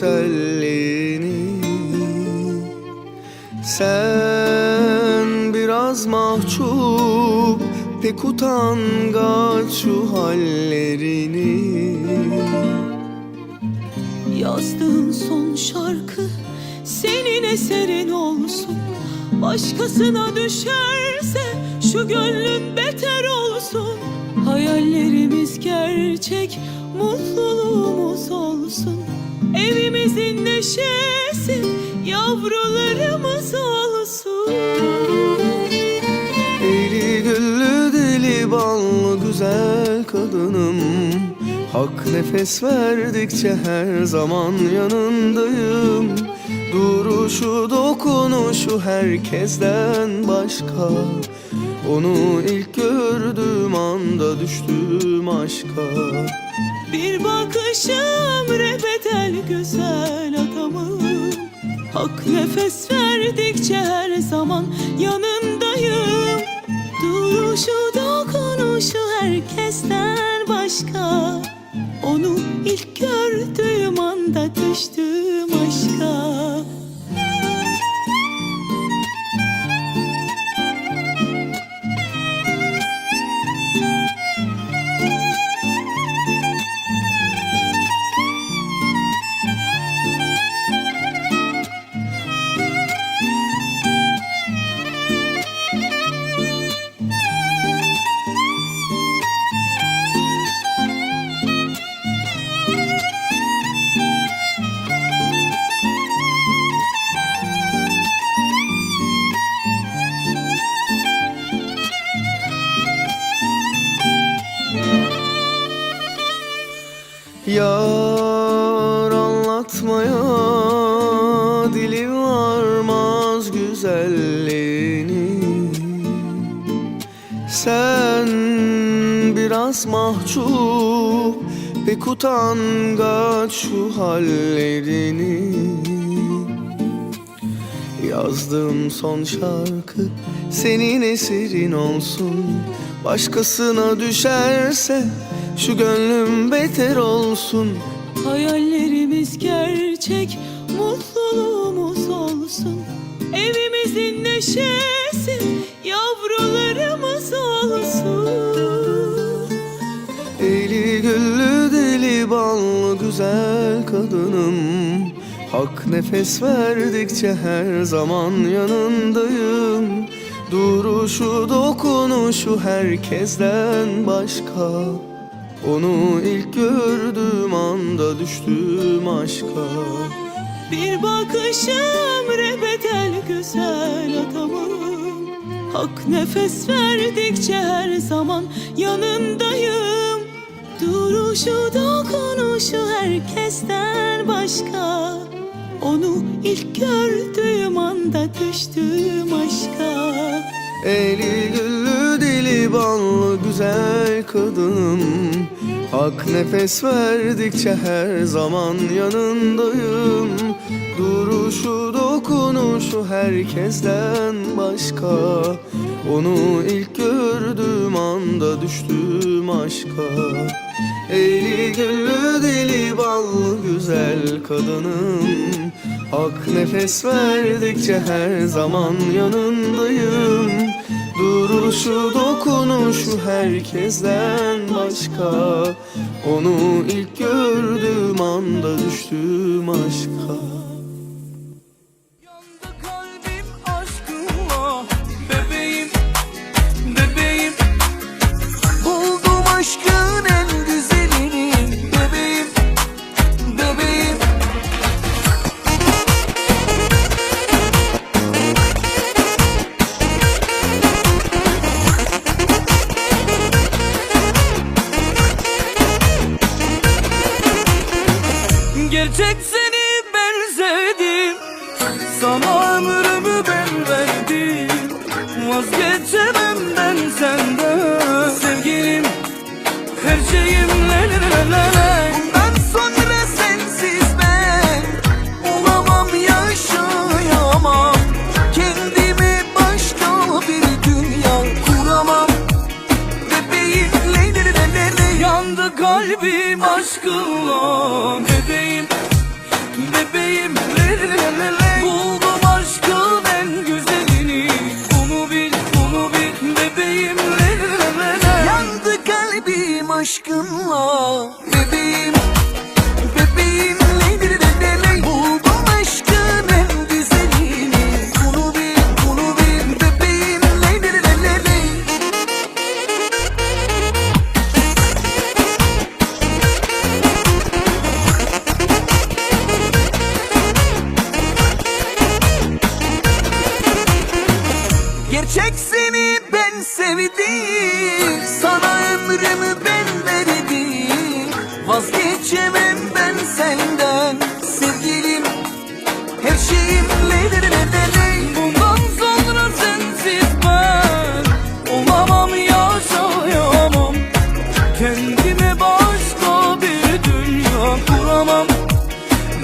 güzelliğini. Sen biraz mahcup Pek utangaç şu hallerini. Yazdığım son şarkı senin eserin olsun. Başkasına düşerse şu gönlüm beter olsun Hayallerimiz gerçek, mutluluğumuz olsun. Evimizin neşesi, yavrularımız olsun. Eli güllü dili ballı güzel kadınım. Hak nefes verdikçe her zaman yanındayım. Duruşu dokunuşu herkesten başka. Onu ilk gördüğüm anda düştüm aşka. Bir bakışım rebedel güzel adamım Hak nefes verdikçe her zaman yanındayım. Duruşu dokunuşu herkesten başka. Onu ilk gördüğüm anda düştüm aşka Yar anlatmaya dili varmaz güzelliğini. Sen biraz mahcup pek utangaç şu hallerini. Yazdığım son şarkı senin eserin olsun. Başkasına düşerse şu gönlüm beter olsun. Hayallerimiz gerçek, mutluluğumuz olsun. Evimizin neşesi, yavrularımız olsun. Eli güllü dili ballı güzel kadınım. Hak nefes verdikçe her zaman yanındayım. Duruşu dokunuşu herkesten başka Onu ilk gördüğüm anda düştüm aşka. Bir bakışım rebedel güzel adamım. Hak nefes verdikçe her zaman yanındayım. Duruşu dokunuşu herkesten başka. Onu ilk gördüğüm anda düştüm aşka. Eli güllü dili ballı güzel kadınım Hak nefes verdikçe her zaman yanındayım. Duruşu dokunuşu herkesten başka. Onu ilk gördüğüm anda düştüm aşka. Eli güllü dili ballı güzel kadınım. Hak nefes verdikçe her zaman yanındayım Duruşu dokunuşu herkesten başka. Onu ilk gördüğüm anda düştüm aşka Gerçek seni ben sevdim. Sana ömrümü ben verdim. Vazgeçemem ben senden. Sevgilim her şeyim le le le le Yandı kalbim aşkınla Bebeğim bebeğim le, le, le, le. Buldum aşkın en güzelini Bunu bil bunu bil bebeğim le, le, le, le. Yandı kalbim aşkınla Bebeğim Sana ömrümü ben verdim. Vazgeçemem ben senden Sevgilim. Her şeyim le le le. Bundan sonra sensiz ben Olamam yaşayamam. Kendime başka bir dünya kuramam.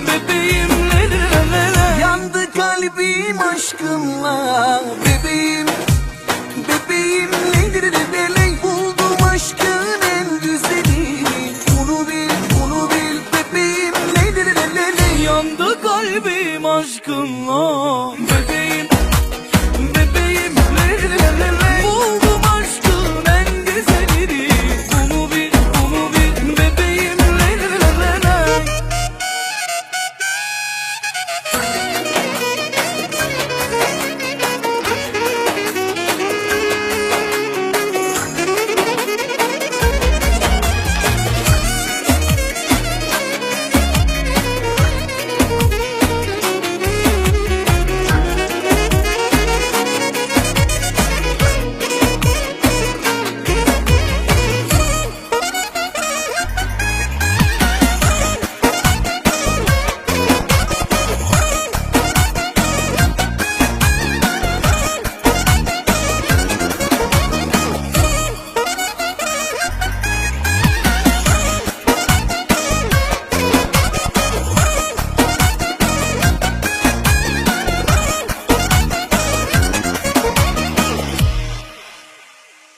Bebeğim le le le. Yandı kalbim aşkınla Bebeğim